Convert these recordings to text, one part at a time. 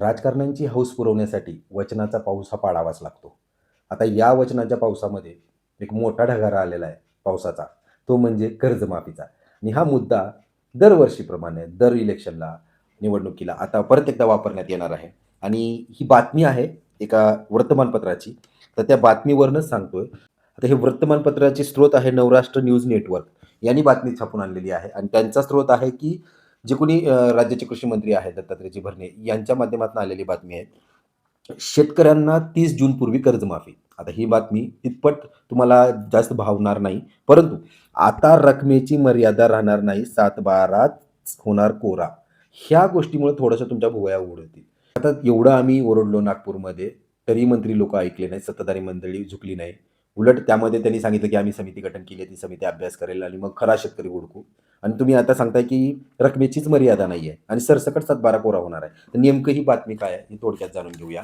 राजकारण्यांची हौस पुरवण्यासाठी वचनाचा पाऊस हा पाडावाच लागतो. आता या वचनाच्या पावसामध्ये एक मोठा ढगारा आलेला आहे पावसाचा. तो म्हणजे कर्जमाफीचा. आणि हा मुद्दा दरवर्षीप्रमाणे दर इलेक्शनला निवडणुकीला आता परत एकदा वापरण्यात येणार आहे. आणि ही बातमी आहे एका वर्तमानपत्राची. तर त्या बातमीवरनंच सांगतोय. आता हे वर्तमानपत्राचे स्रोत आहे नवराष्ट्र न्यूज नेटवर्क. यांनी बातमी छापून आणलेली आहे. आणि त्यांचा स्रोत आहे की जे कोणी राज्याचे कृषी मंत्री आहेत दत्तात्रयजी भरणे यांच्या माध्यमातून आलेली बातमी आहे. शेतकऱ्यांना तीस जूनपूर्वी कर्जमाफी. आता ही बातमी तितपट तुम्हाला जास्त भावणार नाही. परंतु आता रकमेची मर्यादा राहणार नाही. सात बारात होणार कोरा. ह्या गोष्टीमुळे थोडंसं तुमच्या भुवया उघडतील आता एवढं आम्ही ओरडलो नागपूरमध्ये तरी मंत्री लोक ऐकले नाही सत्ताधारी मंडळी झुकली नाही. उलट त्यामध्ये त्यांनी सांगितलं की आम्ही समिती गठन केली ती समिती अभ्यास करेल आणि मग खरा शेतकरी ओळखू आणि तुम्ही आता सांगताय की रकमेचीच मर्यादा नाही आहे आणि सरसकट सातबारा कोरा होणार आहे. तर नेमकं ही बातमी काय आहे ही थोडक्यात जाणून घेऊया.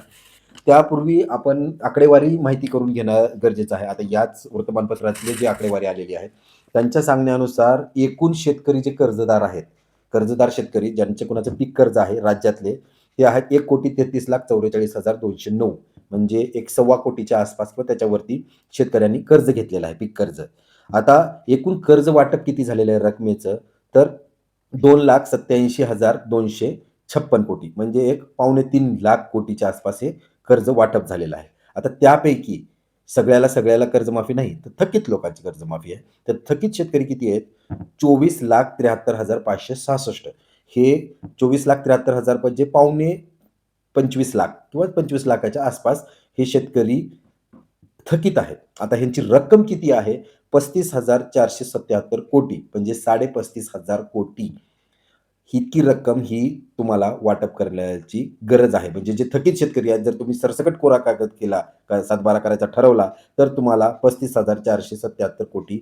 त्यापूर्वी आपण आकडेवारी माहिती करून घेणं गरजेचं आहे. आता याच वर्तमानपत्रातले जे आकडेवारी आलेली आहे त्यांच्या सांगण्यानुसार एकूण शेतकरी जे कर्जदार आहेत कर्जदार शेतकरी ज्यांचे कोणाचं पीक कर्ज आहे राज्यातले ते आहेत एक कोटी तेहतीस लाख चौवेचाळीस हजार दोनशे नऊ. म्हणजे एक सव्वा कोटीच्या आसपास किंवा त्याच्यावरती शेतकऱ्यांनी कर्ज घेतलेलं आहे पीक कर्ज. आता एकूण कर्ज वाटप किती झालेलं आहे रकमेचं? तर दोन लाख सत्याऐंशी हजार दोनशे छप्पन कोटी. म्हणजे एक पावणे तीन लाख कोटीच्या आसपास हे कर्ज वाटप झालेलं आहे. आता त्यापैकी सगळ्याला सगळ्याला कर्जमाफी नाही तर थकीत लोकांची कर्जमाफी आहे. तर थकीत शेतकरी किती आहेत? चोवीस लाख त्र्याहत्तर हजार पाचशे सहासष्ट. हे चोवीस लाख त्र्याहत्तर हजार म्हणजे पावणे पंचवीस लाख किंवा पंचवीस लाखाच्या आसपास हे शेतकरी थकीत आहेत. आता ह्यांची रक्कम किती आहे? पस्तीस हजार चारशे सत्याहत्तर कोटी म्हणजे साडे पस्तीस हजार कोटी. इतकी रक्कम ही तुम्हाला वाटप करण्याची गरज आहे. म्हणजे जे थकीत शेतकरी आहेत जर तुम्ही सरसकट कोरा कागद केला का सातबारा करायचा ठरवला तर तुम्हाला पस्तीस हजार चारशे सत्याहत्तर कोटी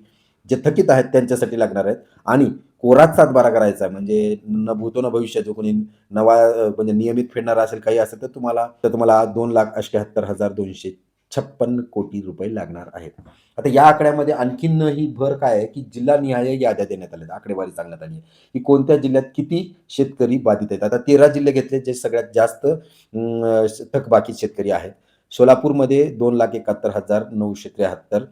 जे थकीत आहेत त्यांच्यासाठी लागणार आहेत. आणि कोराच सातबारा करायचा आहे म्हणजे न भूतो न भविष्य जो कोणी नवा म्हणजे नियमित फेडणारा असेल काही असेल तर तुम्हाला तर तुम्हाला दोन लाख अष्ट्याहत्तर हजार दोनशे छप्पन कोटी रुपये लागणार आहेत. आता या आकड्यामध्ये आणखीन ही भर काय आहे की जिल्हानिहाय याद्या देण्यात आल्या आकडेवारी सांगण्यात आली आहे की कोणत्या जिल्ह्यात किती शेतकरी बाधित आहेत. आता तेरा जिल्हे घेतले जे सगळ्यात जास्त थकबाकी शेतकरी आहेत. सोलापूरमध्ये दोन लाख एकाहत्तर हजार नऊशे त्र्याहत्तर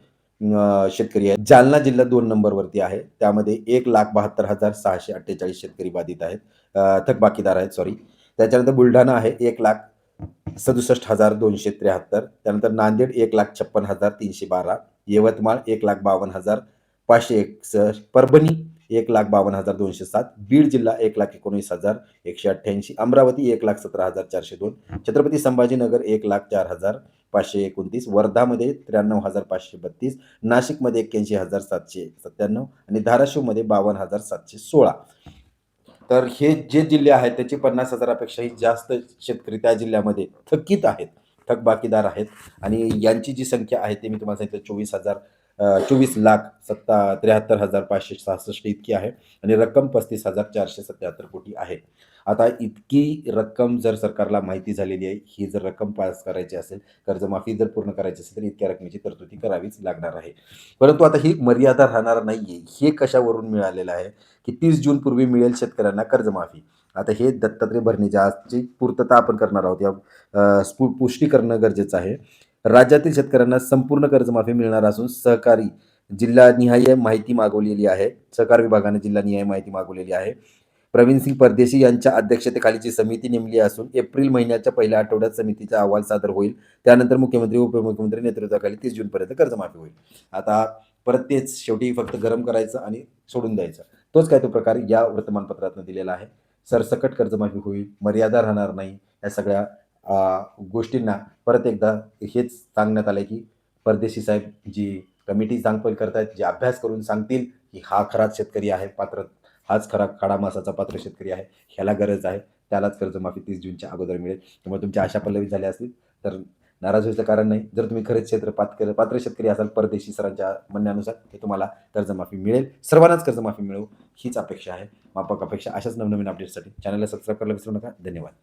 शेतकरी आहेत. जालना जिल्हा दोन नंबरवरती आहे. त्यामध्ये एक लाख बहात्तर हजार सहाशे अठ्ठेचाळीस शेतकरी बाधित आहेत. थकबाकीदार आहेत सॉरी त्याच्यानंतर बुलढाणा आहे. एक लाख सदुसष्ट हजार दोनशे त्र्याहत्तर. त्यानंतर नांदेड एक लाख छप्पन हजार तीनशे बारा. यवतमाळ एक लाख बावन्न हजार पाचशे एकसष्ट. परभणी एक लाख बावन्न हजार दोनशे सात. बीड जिल्हा एक लाख एकोणीस हजार एकशे अठ्ठ्याऐंशी. अमरावती एक लाख सतरा हजार चारशे दोन. छत्रपती संभाजीनगर एक लाख चार हजार पाचशे एकोणतीस. वर्धामध्ये त्र्याण्णव हजार पाचशे बत्तीस. नाशिकमध्ये एक्क्याऐंशी हजार सातशे सत्त्याण्णव. आणि धाराशिवमध्ये बावन्न हजार सातशे सोळा. तर हे जे जिल्हे आहेत त्याची पन्नास हजारापेक्षाही जास्त शेतकरी त्या जिल्ह्यामध्ये थकीत आहेत थकबाकीदार आहेत. आणि यांची जी संख्या आहे ते मी तुम्हाला सांगितलं चोवीस हजार चोवीस लाख सत्ता त्र्याहत्तर हजार पाचशे सहासष्ट इतकी आहे आणि रक्कम पस्तीस हजार चारशे सत्याहत्तर कोटी आहे. आता इतकी रक्कम जर सरकारला माहिती झालेली आहे ही जर रक्कम पास करायची असेल कर्जमाफी जर पूर्ण करायची असेल तर इतक्या रकमेची तरतुदी करावीच लागणार आहे. परंतु आता ही मर्यादा राहणार नाही आहे हे कशावरून मिळालेलं आहे? की तीस जूनपूर्वी मिळेल शेतकऱ्यांना कर्जमाफी. आता हे दत्तात्रय भरणीच्या आजची पूर्तता आपण करणार आहोत या स्पु- पुष्टी करणं गरजेचं आहे. राज्यातील शेतकऱ्यांना संपूर्ण कर्जमाफी मिळणार असून सहकारी जिल्हानिहाय माहिती मागवलेली आहे. सहकार विभागाने जिल्हानिहाय माहिती मागवलेली आहे. प्रवीण सिंग परदेशी यांच्या अध्यक्षतेखालीची समिती नेमली असून एप्रिल महिन्याच्या पहिल्या आठवड्यात समितीचा अहवाल सादर होईल. त्यानंतर मुख्यमंत्री उपमुख्यमंत्री नेतृत्वाखाली तीस जूनपर्यंत कर्जमाफी होईल. आता परत तेच शेवटी फक्त गरम करायचं आणि सोडून द्यायचं. तोच काय तो प्रकार या वर्तमानपत्रातनं दिलेला आहे. सरसकट कर्जमाफी होईल. मर्यादा राहणार नाही. या सगळ्या गोष्टींना परत एकदा हेच सांगण्यात आलं की परदेशी साहेब जी कमिटी सांगपण करतायत जे अभ्यास करून सांगतील की हा खराच शेतकरी आहे पात्र हाच खरा खडा मासाचा पात्र शेतकरी आहे ह्याला गरज आहे त्यालाच कर्जमाफी तीस जूनच्या अगोदर मिळेल. त्यामुळे तुमच्या आशा पल्लवी झाल्या असतील तर नाराज व्हायचं कारण नाही. जर तुम्ही खरेच क्षेत्र पात्र पात्र शेतकरी असाल परदेशी सरांच्या म्हणण्यानुसार हे तुम्हाला कर्जमाफी मिळेल. सर्वांनाच कर्जमाफी मिळवू हीच अपेक्षा आहे. मापक अपेक्षा अशाच नवनवीन अपडेटसाठी चॅनलला सबस्क्राईब करायला विसरू नका. धन्यवाद.